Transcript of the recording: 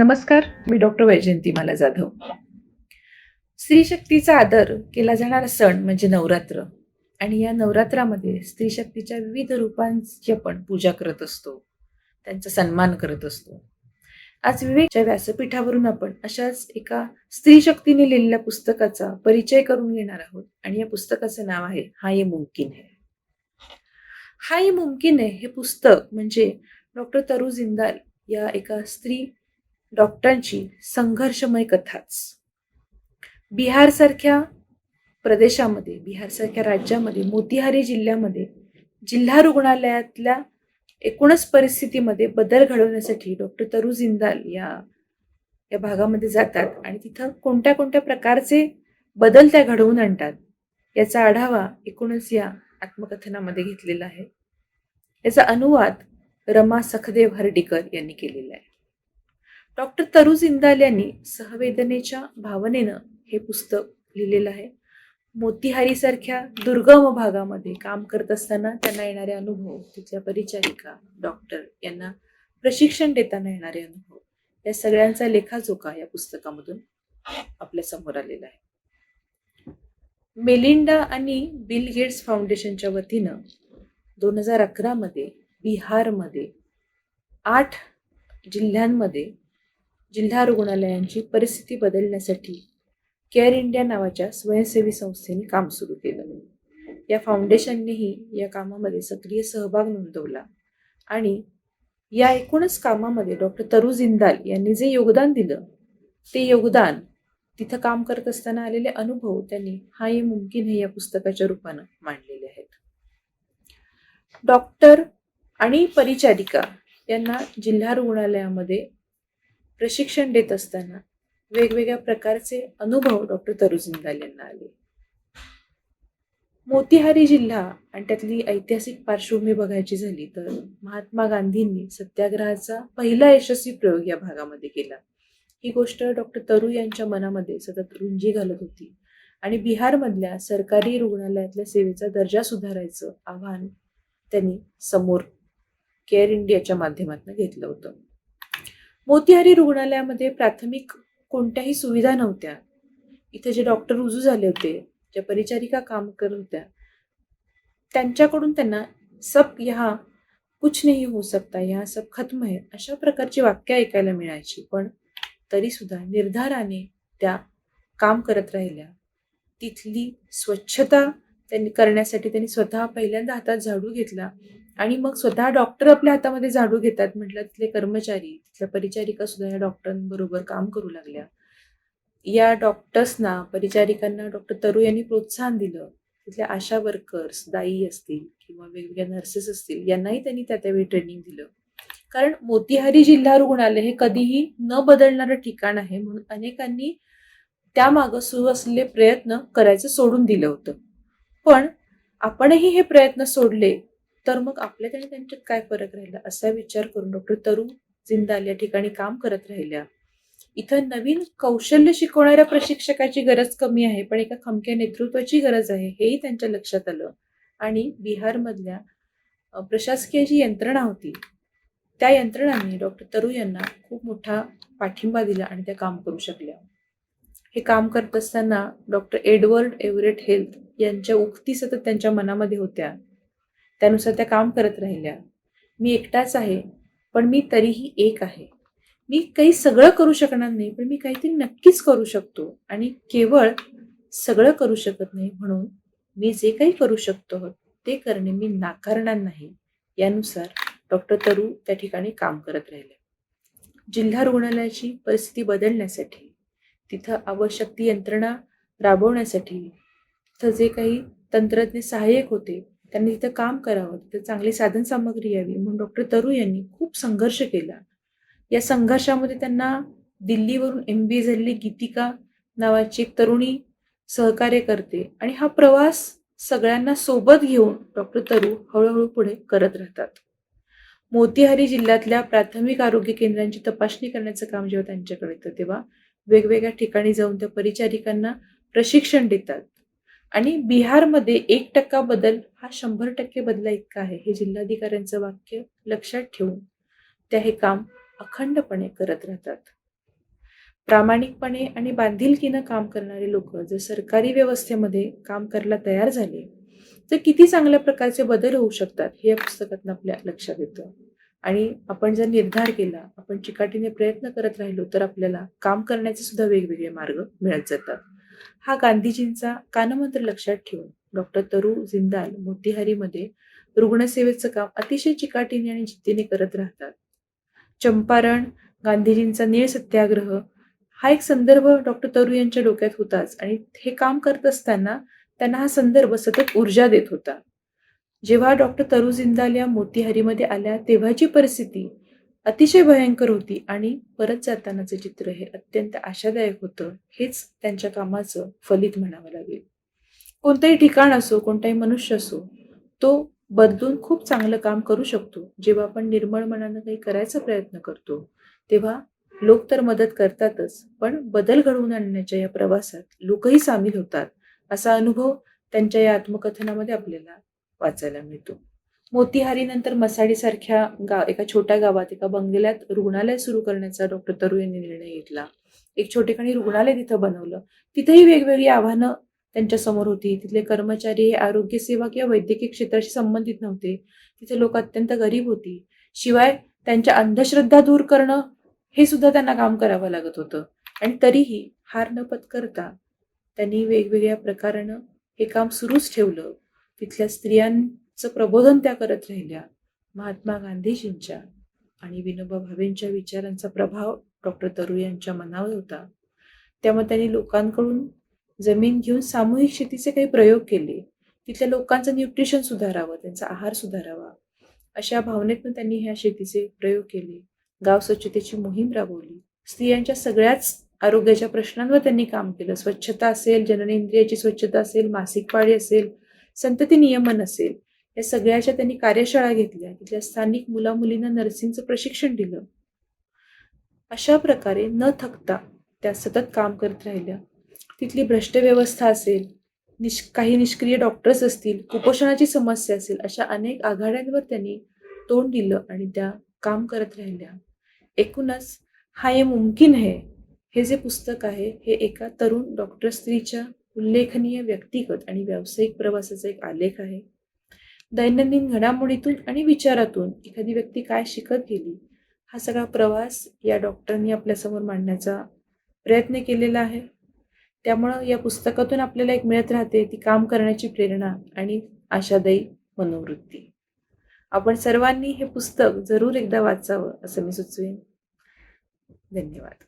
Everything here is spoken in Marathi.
नमस्कार मी डॉक्टर वैजयंती माला जाधव. स्त्री शक्तीचा आदर केला जाणारा सण म्हणजे नवरात्र. आणि या नवरात्रामध्ये स्त्री शक्तीच्या विविध रूपांची आपण पूजा करत असतो. त्यांचा सन्मान करत असतो. आज विवेकच्या व्यासपीठावरून आपण अशाच एका स्त्री शक्तीने लिहिलेल्या पुस्तकाचा परिचय करून घेणार आहोत. आणि या पुस्तकाचं नाव आहे हा ये मुमकिन है. हा ये मुमकिन आहे हे पुस्तक म्हणजे डॉक्टर तरु जिंदाल या एका स्त्री डॉक्टरांची संघर्षमय कथाच. बिहारसारख्या प्रदेशामध्ये बिहारसारख्या राज्यामध्ये मोतीहारी जिल्ह्यामध्ये जिल्हा रुग्णालयातल्या एकूणच परिस्थितीमध्ये बदल घडवण्यासाठी डॉक्टर तरु जिंदाल या या भागामध्ये जातात आणि तिथं कोणत्या कोणत्या प्रकारचे बदल त्या घडवून आणतात याचा आढावा एकूणच या आत्मकथनामध्ये घेतलेला आहे. याचा अनुवाद रमा सखदेव हर्डीकर यांनी केलेला आहे. डॉक्टर तरु जिंदाल यांनी सहवेदनेच्या भावनेनं हे पुस्तक लिहिलेलं आहे. मोतीहारीसारख्या दुर्गम भागामध्ये काम करत असताना त्यांना येणारे अनुभव तिथल्या परिचारिका डॉक्टर यांना प्रशिक्षण देताना येणारे अनुभव या सगळ्यांचा लेखाजोखा या पुस्तकामधून आपल्यासमोर आलेला आहे. मेलिंडा आणि बिल गेट्स फाउंडेशनच्या वतीनं दोन हजार अकरामध्ये बिहारमध्ये आठ जिल्ह्यांमध्ये जिल्हा रुग्णालयांची परिस्थिती बदलण्यासाठी केअर इंडिया नावाच्या स्वयंसेवी संस्थेने काम सुरू केलं. या फाउंडेशननेही या कामामध्ये सक्रिय सहभाग नोंदवला आणि या एकूणच कामामध्ये डॉक्टर तरू जिंदाल यांनी जे योगदान दिलं ते योगदान तिथं काम करत असताना आलेले अनुभव त्यांनी हा ये मुमकिन हे या पुस्तकाच्या रूपानं मांडलेले आहेत. डॉक्टर आणि परिचारिका यांना जिल्हा रुग्णालयामध्ये प्रशिक्षण देत असताना वेगवेगळ्या प्रकारचे अनुभव डॉक्टर तरु जिंदाल यांना आले. मोतीहारी जिल्हा आणि त्यातली ऐतिहासिक पार्श्वभूमी बघायची झाली तर महात्मा गांधींनी सत्याग्रहाचा पहिला यशस्वी प्रयोग या भागामध्ये केला. ही गोष्ट डॉक्टर तरू यांच्या मनामध्ये सतत रुंजी घालत होती आणि बिहारमधल्या सरकारी रुग्णालयातल्या सेवेचा दर्जा सुधारायचं आव्हान त्यांनी समोर केअर इंडियाच्या माध्यमातून घेतलं होतं. मोतिहारी रुग्णालयामध्ये प्राथमिक कोणत्याही सुविधा नव्हत्या. इथे जे डॉक्टर रुजू झाले होते ज्या परिचारिका काम करत होत्या त्यांच्याकडून त्यांना सब ह्या कुछ नाही हो सकता ह्या सब खत्म आहे अशा प्रकारची वाक्य ऐकायला मिळायची पण तरी सुद्धा निर्धाराने त्या काम करत राहिल्या. तिथली स्वच्छता त्यांनी करण्यासाठी त्यांनी स्वतः पहिल्यांदा हातात झाडू घेतला आणि मग स्वतः डॉक्टर आपल्या हातामध्ये झाडू घेतात म्हटलं तिथले कर्मचारी तिथल्या परिचारिका सुद्धा या डॉक्टरांबरोबर काम करू लागल्या. या डॉक्टर्सना परिचारिकांना डॉक्टर तरु यांनी प्रोत्साहन दिलं. तिथल्या आशा वर्कर्स दाई असतील किंवा वेगवेगळ्या नर्सेस असतील यांनाही त्यांनी त्या त्यावेळी ट्रेनिंग दिलं. कारण मोतीहारी जिल्हा रुग्णालय हे कधीही न बदलणारं ठिकाण आहे म्हणून अनेकांनी त्यामागं सुरू असलेले प्रयत्न करायचं सोडून दिलं होतं. पण आपणही हे प्रयत्न सोडले तर मग आपल्यात आणि त्यांच्यात काय फरक राहिला? असा विचार करून डॉक्टर तरु जिंदाल या ठिकाणी काम करत राहिल्या. इथं नवीन कौशल्य शिकवणाऱ्या प्रशिक्षकाची गरज कमी आहे पण एका खमक्या नेतृत्वाची गरज आहे हेही त्यांच्या लक्षात आलं. आणि बिहारमधल्या प्रशासकीय जी यंत्रणा होती त्या यंत्रणांनी डॉक्टर तरु यांना खूप मोठा पाठिंबा दिला आणि त्या काम करू शकल्या. हे काम करत असताना डॉक्टर एडवर्ड एव्हरेट हेल्थ यांच्या उक्ती सतत त्यांच्या मनामध्ये होत्या. त्यानुसार त्या काम करत राहिल्या. मी एकटाच आहे पण मी तरीही एक आहे. मी काही सगळं करू शकणार नाही पण मी काहीतरी नक्कीच करू शकतो आणि केवळ सगळं करू शकत नाही म्हणून मी जे काही करू शकतो ते करणे मी नाकारणार नाही यानुसार डॉक्टर तरु त्या ठिकाणी काम करत राहिले. जिल्हा रुग्णालयाची परिस्थिती बदलण्यासाठी तिथं आवश्यक ती यंत्रणा राबवण्यासाठी तिथं जे काही तंत्रज्ञ सहाय्यक होते त्यांनी तिथं काम करावं तिथं चांगली साधन सामग्री यावी म्हणून डॉक्टर तरू यांनी खूप संघर्ष केला. या संघर्षामध्ये त्यांना दिल्लीवरून एम बी ए झालेली गीतिका नावाची एक तरुणी सहकार्य करते आणि हा प्रवास सगळ्यांना सोबत घेऊन डॉक्टर तरू हळूहळू पुढे करत राहतात. मोतीहारी जिल्ह्यातल्या प्राथमिक आरोग्य केंद्रांची तपासणी करण्याचं काम जेव्हा त्यांच्याकडे येतं तेव्हा वेगवेगळ्या ठिकाणी जाऊन त्या परिचारिकांना प्रशिक्षण देतात. आणि बिहारमध्ये एक टक्का बदल हा शंभर टक्के बदला इतका आहे हे जिल्हाधिकाऱ्यांचं वाक्य लक्षात ठेवून त्या हे काम अखंडपणे करत राहतात. प्रामाणिकपणे आणि बांधिलकीनं काम करणारे लोक जर सरकारी व्यवस्थेमध्ये काम करायला तयार झाले तर किती चांगल्या प्रकारचे बदल होऊ शकतात हे या पुस्तकातून आपल्या लक्षात येतं. आणि आपण जर निर्धार केला आपण चिकाटीने प्रयत्न करत राहिलो तर आपल्याला काम करण्याचे सुद्धा वेगवेगळे मार्ग मिळत जातात. हा गांधीजींचा कानमंत्र लक्षात ठेवून डॉक्टर तरू जिंदाल मोतीहारीमध्ये रुग्णसेवेचं काम अतिशय चिकाटीने आणि जिद्दीने करत राहतात. चंपारण गांधीजींचा नीळ सत्याग्रह हा एक संदर्भ डॉक्टर तरू यांच्या डोक्यात होताच आणि हे काम करत असताना त्यांना हा संदर्भ सतत ऊर्जा देत होता. जेव्हा डॉक्टर तरू जिंदाल या मोतीहारीमध्ये आल्या तेव्हाची परिस्थिती अतिशय भयंकर होती आणि परत जातानाचं चित्र हे अत्यंत आशादायक होतं हेच त्यांच्या कामाचं फलित म्हणावं लागेल. कोणतंही ठिकाण असो कोणताही मनुष्य असो तो बदलून खूप चांगलं काम करू शकतो. जेव्हा आपण निर्मळ मनानं काही करायचा प्रयत्न करतो तेव्हा लोक तर मदत करतातच पण बदल घडवून आणण्याच्या या प्रवासात लोकही सामील होतात असा अनुभव त्यांच्या या आत्मकथनामध्ये आपल्याला वाचायला मिळतो. मोतीहारीनंतर मसाडीसारख्या गाव एका छोट्या गावात एका बंगल्यात रुग्णालय सुरू करण्याचा डॉक्टर तरू यांनी निर्णय घेतला. एक छोटेखानी रुग्णालय तिथं बनवलं. तिथेही वेगवेगळी आव्हानं त्यांच्यासमोर होती. तिथले कर्मचारी हे आरोग्य सेवा किंवा वैद्यकीय क्षेत्राशी संबंधित नव्हते. तिथे लोक अत्यंत गरीब होती. शिवाय त्यांच्या अंधश्रद्धा दूर करणं हे सुद्धा त्यांना काम करावं लागत होतं. आणि तरीही हार न पत्करता त्यांनी वेगवेगळ्या प्रकारानं हे काम सुरूच ठेवलं. तिथल्या स्त्रियां चं प्रबोधन त्या करत राहिल्या. महात्मा गांधीजींच्या आणि विनोबा भावेंच्या विचारांचा प्रभाव डॉक्टर तरू यांच्या मनावर होता. त्यामुळे त्यांनी लोकांकडून जमीन घेऊन सामूहिक शेतीचे काही प्रयोग केले. तिथल्या लोकांचं न्यूट्रिशन सुधारावं त्यांचा आहार सुधारावा. अशा भावनेतून त्यांनी ह्या शेतीचे प्रयोग केले. गाव स्वच्छतेची मोहीम राबवली. स्त्रियांच्या सगळ्याच आरोग्याच्या प्रश्नांवर त्यांनी काम केलं. स्वच्छता असेल जननेंद्रियाची स्वच्छता असेल मासिक पाळी असेल संतती नियमन असेल या सगळ्याच्या त्यांनी कार्यशाळा घेतल्या तिथल्या स्थानिक मुला मुलींना नर्सिंगचं प्रशिक्षण दिलं. अशा प्रकारे न थकता त्या सतत काम करत राहिल्या. तिथली भ्रष्ट व्यवस्था असेल निष् काही निष्क्रिय डॉक्टर्स असतील कुपोषणाची समस्या असेल अशा अनेक आघाड्यांवर त्यांनी तोंड दिलं आणि त्या काम करत राहिल्या. एकूणच हा ये मुमकिन है हे जे पुस्तक आहे हे एका तरुण डॉक्टर स्त्रीच्या उल्लेखनीय व्यक्तिगत आणि व्यावसायिक प्रवासाचा एक आलेख आहे. दैनंदिन घडामोडीतून आणि विचारातून एखादी व्यक्ती काय शिकत गेली हा सगळा प्रवास या डॉक्टरनी आपल्यासमोर मांडण्याचा प्रयत्न केलेला आहे. त्यामुळं या पुस्तकातून आपल्याला एक मिळत राहते ती काम करण्याची प्रेरणा आणि आशादायी मनोवृत्ती. आपण सर्वांनी हे पुस्तक जरूर एकदा वाचावं असं मी सुचवेन. धन्यवाद.